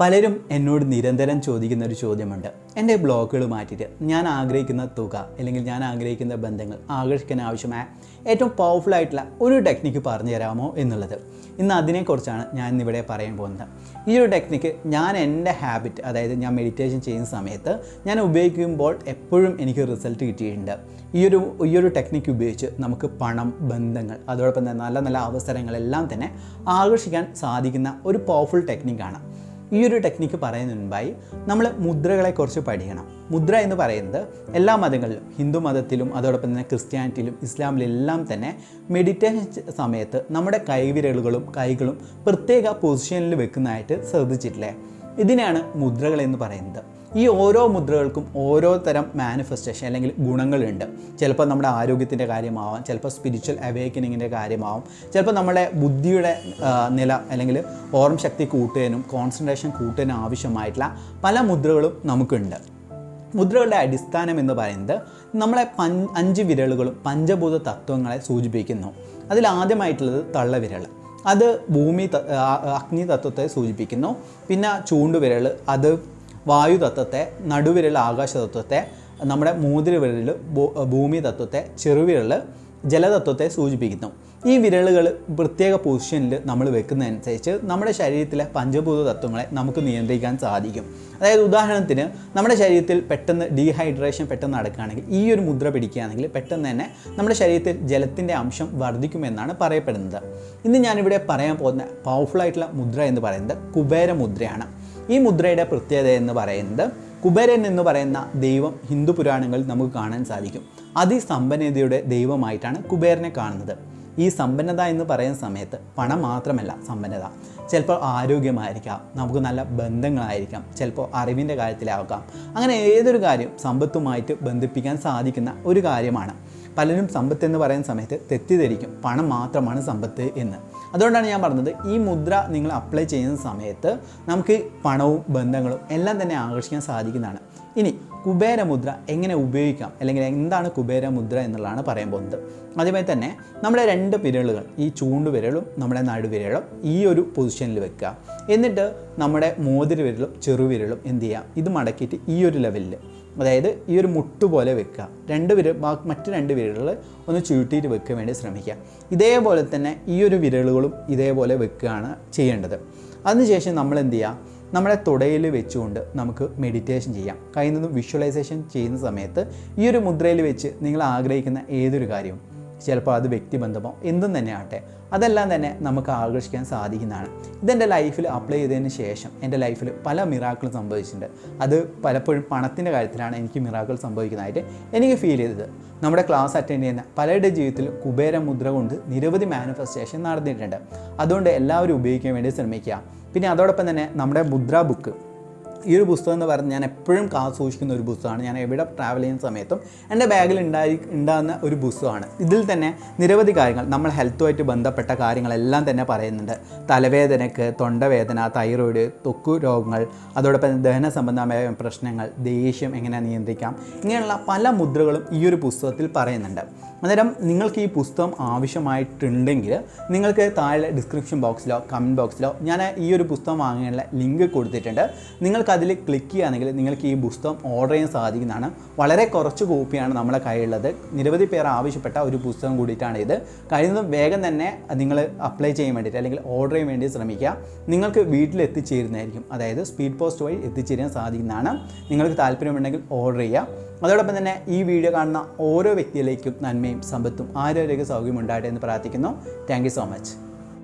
പലരും എന്നോട് നിരന്തരം ചോദിക്കുന്ന ഒരു ചോദ്യമുണ്ട്. എന്റെ ബ്ലോക്കുകൾ മാറ്റിയിട്ട് ഞാൻ ആഗ്രഹിക്കുന്ന തുക അല്ലെങ്കിൽ ഞാൻ ആഗ്രഹിക്കുന്ന ബന്ധങ്ങൾ ആകർഷിക്കാൻ ആവശ്യമായ ഏറ്റവും പവർഫുൾ ആയിട്ടുള്ള ഒരു ടെക്നിക്ക് പറഞ്ഞു തരാമോ എന്നുള്ളത്. ഇന്ന് അതിനെക്കുറിച്ചാണ് ഞാൻ ഇന്നിവിടെ പറയാൻ പോകുന്നത്. ഈ ഒരു ടെക്നിക്ക് ഞാൻ എന്റെ ഹാബിറ്റ് അതായത് ഞാൻ മെഡിറ്റേഷൻ ചെയ്യുന്ന സമയത്ത് ഞാൻ ഉപയോഗിക്കുമ്പോൾ എപ്പോഴും എനിക്ക് റിസൾട്ട് കിട്ടിയിട്ടുണ്ട്. ഈ ഒരു ഈ ഒരു ടെക്നിക്ക് ഉപയോഗിച്ച് നമുക്ക് പണം ബന്ധങ്ങൾ അതോടൊപ്പം തന്നെ നല്ല നല്ല അവസരങ്ങളെല്ലാം തന്നെ ആകർഷിക്കാൻ സാധിക്കുന്ന ഒരു പവർഫുൾ ടെക്നിക്കാണ് ഈ ഒരു ടെക്നിക്ക് പറയുന്നതിന് മുൻപായി നമ്മൾ മുദ്രകളെക്കുറിച്ച് പഠിക്കണം. മുദ്ര എന്ന് പറയുന്നത് എല്ലാ മതങ്ങളിലും ഹിന്ദു മതത്തിലും അതോടൊപ്പം തന്നെ ക്രിസ്ത്യാനിറ്റിയിലും ഇസ്ലാമിലും എല്ലാം തന്നെ മെഡിറ്റേഷൻ സമയത്ത് നമ്മുടെ കൈവിരലുകളും കൈകളും പ്രത്യേക പൊസിഷനിൽ വെക്കുന്നതായിട്ട് ശ്രദ്ധിച്ചിട്ടില്ലേ? ഇതിനെയാണ് മുദ്രകൾ എന്ന് പറയുന്നത്. ഈ ഓരോ മുദ്രകൾക്കും ഓരോ തരം മാനിഫെസ്റ്റേഷൻ അല്ലെങ്കിൽ ഗുണങ്ങളുണ്ട്. ചിലപ്പോൾ നമ്മുടെ ആരോഗ്യത്തിന്റെ കാര്യമാവാം ചിലപ്പോൾ സ്പിരിച്വൽ അവേക്കനിങ്ങിന്റെ കാര്യമാവാം ചിലപ്പോൾ നമ്മുടെ ബുദ്ധിയുടെ നില അല്ലെങ്കിൽ ഓർമ്മ ശക്തി കൂട്ടുകയും കോൺസെൻട്രേഷൻ കൂട്ടുകയും ആവശ്യമായിട്ടുള്ള പല മുദ്രകളും നമുക്കുണ്ട്. മുദ്രകളുടെ അടിസ്ഥാനം എന്ന് പറയുന്നത് നമ്മളെ പഞ്ച് അഞ്ച് വിരലുകളും പഞ്ചഭൂത തത്വങ്ങളെ സൂചിപ്പിക്കുന്നു. അതിൽ ആദ്യമായിട്ടുള്ളത് തള്ളവിരൽ. അത് ഭൂമി അഗ്നി തത്വത്തെ സൂചിപ്പിക്കുന്നു. പിന്നെ ചൂണ്ടുവിരൽ അത് വായു തത്വത്തെ നടുവിരൽ ആകാശ തത്വത്തെ നമ്മുടെ മൂതിരുവിരൽ ഭൂമി തത്വത്തെ ചെറുവിരൽ ജലതത്വത്തെ സൂചിപ്പിക്കുന്നു. ഈ വിരലുകൾ പ്രത്യേക പൊസിഷനിൽ നമ്മൾ വെക്കുന്നതനുസരിച്ച് നമ്മുടെ ശരീരത്തിലെ പഞ്ചഭൂത തത്വങ്ങളെ നമുക്ക് നിയന്ത്രിക്കാൻ സാധിക്കും. അതായത് ഉദാഹരണത്തിന് നമ്മുടെ ശരീരത്തിൽ പെട്ടെന്ന് ഡീഹൈഡ്രേഷൻ പെട്ടെന്ന് നടക്കുകയാണെങ്കിൽ ഈ ഒരു മുദ്ര പിടിക്കുകയാണെങ്കിൽ പെട്ടെന്ന് തന്നെ നമ്മുടെ ശരീരത്തിൽ ജലത്തിന്റെ അംശം വർദ്ധിക്കുമെന്നാണ് പറയപ്പെടുന്നത്. ഇന്ന് ഞാനിവിടെ പറയാൻ പോകുന്ന പവർഫുൾ ആയിട്ടുള്ള മുദ്ര എന്ന് പറയുന്നത് കുബേര മുദ്രയാണ്. ഈ മുദ്രയുടെ പ്രത്യേകത എന്ന് പറയുന്നത് കുബേരൻ എന്ന് പറയുന്ന ദൈവം ഹിന്ദു പുരാണങ്ങളിൽ നമുക്ക് കാണാൻ സാധിക്കും. അതിസമ്പന്നതയുടെ ദൈവമായിട്ടാണ് കുബേരനെ കാണുന്നത്. ഈ സമ്പന്നത എന്ന് പറയുന്ന സമയത്ത് പണം മാത്രമല്ല സമ്പന്നത. ചിലപ്പോൾ ആരോഗ്യമായിരിക്കാം നമുക്ക് നല്ല ബന്ധങ്ങളായിരിക്കാം ചിലപ്പോൾ അറിവിന്റെ കാര്യത്തിലാവാം അങ്ങനെ ഏതൊരു കാര്യം സമ്പത്തുമായിട്ട് ബന്ധിപ്പിക്കാൻ സാധിക്കുന്ന ഒരു കാര്യമാണ്. പലരും സമ്പത്ത് എന്ന് പറയുന്ന സമയത്ത് തെറ്റിദ്ധരിക്കും പണം മാത്രമാണ് സമ്പത്ത് എന്ന്. അതുകൊണ്ടാണ് ഞാൻ പറഞ്ഞത് ഈ മുദ്ര നിങ്ങൾ അപ്ലൈ ചെയ്യുന്ന സമയത്ത് നമുക്ക് പണവും ബന്ധങ്ങളും എല്ലാം തന്നെ ആകർഷിക്കാൻ സാധിക്കുന്നതാണ്. ഇനി കുബേര മുദ്ര എങ്ങനെ ഉപയോഗിക്കാം? അല്ലെങ്കിൽ എന്താണ് കുബേരമുദ്ര എന്നുള്ളതാണ് പറയാൻ പോകുന്നത്. അതേപോലെ തന്നെ നമ്മുടെ രണ്ട് വിരലുകൾ ഈ ചൂണ്ട് ചൂണ്ടുവിരലും നമ്മുടെ നടുവിരലും ഈ ഒരു പൊസിഷനിൽ വെക്കുക. എന്നിട്ട് നമ്മുടെ മോതിര വിരലും ചെറുവിരലും എന്ത് ചെയ്യാം ഇത് മടക്കിയിട്ട് ഈ ഒരു ലെവലിൽ അതായത് ഈ ഒരു മുട്ട് പോലെ വെക്കുക. രണ്ട് വിരൽ മറ്റ് രണ്ട് വിരലുകൾ ഒന്ന് ചുരുട്ടിയിട്ട് വെക്കാൻ വേണ്ടി ശ്രമിക്കുക. ഇതേപോലെ തന്നെ ഈ ഒരു വിരലുകളും ഇതേപോലെ വെക്കുകയാണ് ചെയ്യേണ്ടത്. അതിനുശേഷം നമ്മൾ എന്ത് ചെയ്യുക? നമ്മുടെ തുടയിൽ വെച്ചുകൊണ്ട് നമുക്ക് മെഡിറ്റേഷൻ ചെയ്യാം. കഴിയുന്നതും വിഷ്വലൈസേഷൻ ചെയ്യുന്ന സമയത്ത് ഈ ഒരു മുദ്രയിൽ വെച്ച് നിങ്ങൾ ആഗ്രഹിക്കുന്ന ഏതൊരു കാര്യവും ചിലപ്പോൾ അത് വ്യക്തിബന്ധമോ എന്തും തന്നെ ആട്ടെ അതെല്ലാം തന്നെ നമുക്ക് ആകർഷിക്കാൻ സാധിക്കുന്നതാണ്. ഇതെന്റെ ലൈഫിൽ അപ്ലൈ ചെയ്തതിന് ശേഷം എന്റെ ലൈഫിൽ പല മിറാക്കളും സംഭവിച്ചിട്ടുണ്ട്. അത് പലപ്പോഴും പണത്തിന്റെ കാര്യത്തിലാണ് എനിക്ക് മിറാക്കൾ സംഭവിക്കുന്നതായിട്ട് എനിക്ക് ഫീൽ ചെയ്തത്. നമ്മുടെ ക്ലാസ് അറ്റൻഡ് ചെയ്യുന്ന പലരുടെ ജീവിതത്തിൽ കുബേര മുദ്ര കൊണ്ട് നിരവധി മാനിഫെസ്റ്റേഷൻ നടന്നിട്ടുണ്ട്. അതുകൊണ്ട് എല്ലാവരും ഉപയോഗിക്കാൻ വേണ്ടി ശ്രമിക്കുക. പിന്നെ അതോടൊപ്പം തന്നെ നമ്മുടെ മുദ്ര ബുക്ക് ഈ ഒരു പുസ്തകം എന്ന് പറഞ്ഞാൽ ഞാൻ എപ്പോഴും കാത്തു സൂക്ഷിക്കുന്ന ഒരു പുസ്തകമാണ്. ഞാൻ എവിടെ ട്രാവൽ ചെയ്യുന്ന സമയത്തും എന്റെ ബാഗിൽ ഉണ്ടായി ഉണ്ടാകുന്ന ഒരു പുസ്തകമാണ്. ഇതിൽ തന്നെ നിരവധി കാര്യങ്ങൾ നമ്മൾ ഹെൽത്തുമായിട്ട് ബന്ധപ്പെട്ട കാര്യങ്ങളെല്ലാം തന്നെ പറയുന്നുണ്ട്. തലവേദനക്ക് തൊണ്ടവേദന തൈറോയിഡ് തൊക്കു രോഗങ്ങൾ അതോടൊപ്പം ദഹന സംബന്ധമായ പ്രശ്നങ്ങൾ ദേഷ്യം എങ്ങനെ നിയന്ത്രിക്കാം ഇങ്ങനെയുള്ള പല മുദ്രകളും ഈ ഒരു പുസ്തകത്തിൽ പറയുന്നുണ്ട്. അന്നേരം നിങ്ങൾക്ക് ഈ പുസ്തകം ആവശ്യമായിട്ടുണ്ടെങ്കിൽ നിങ്ങൾക്ക് താഴെ ഡിസ്ക്രിപ്ഷൻ ബോക്സിലോ കമന്റ് ബോക്സിലോ ഞാൻ ഈ ഒരു പുസ്തകം വാങ്ങാനുള്ള ലിങ്ക് കൊടുത്തിട്ടുണ്ട്. നിങ്ങൾക്ക് അതിൽ ക്ലിക്ക് ചെയ്യുകയാണെങ്കിൽ നിങ്ങൾക്ക് ഈ പുസ്തകം ഓർഡർ ചെയ്യാൻ സാധിക്കുന്നതാണ്. വളരെ കുറച്ച് കോപ്പിയാണ് നമ്മളെ കയ്യിലുള്ളത്. നിരവധി പേർ ആവശ്യപ്പെട്ട ഒരു പുസ്തകം കൂടിയിട്ടാണ് ഇത്. കഴിയുന്നതും വേഗം തന്നെ നിങ്ങൾ അപ്ലൈ ചെയ്യാൻ വേണ്ടിയിട്ട് അല്ലെങ്കിൽ ഓർഡർ ചെയ്യാൻ വേണ്ടി ശ്രമിക്കുക. നിങ്ങൾക്ക് വീട്ടിൽ എത്തിച്ചേരുന്നതായിരിക്കും. അതായത് സ്പീഡ് പോസ്റ്റ് വഴി എത്തിച്ചേരാൻ സാധിക്കുന്നതാണ്. നിങ്ങൾക്ക് താല്പര്യമുണ്ടെങ്കിൽ ഓർഡർ ചെയ്യുക. അതോടൊപ്പം തന്നെ ഈ വീഡിയോ കാണുന്ന ഓരോ വ്യക്തിയിലേക്കും നന്മയും സമ്പത്തും ആരോഗ്യ സൗകര്യം ഉണ്ടാകട്ടെ എന്ന് പ്രാർത്ഥിക്കുന്നു. Thank so much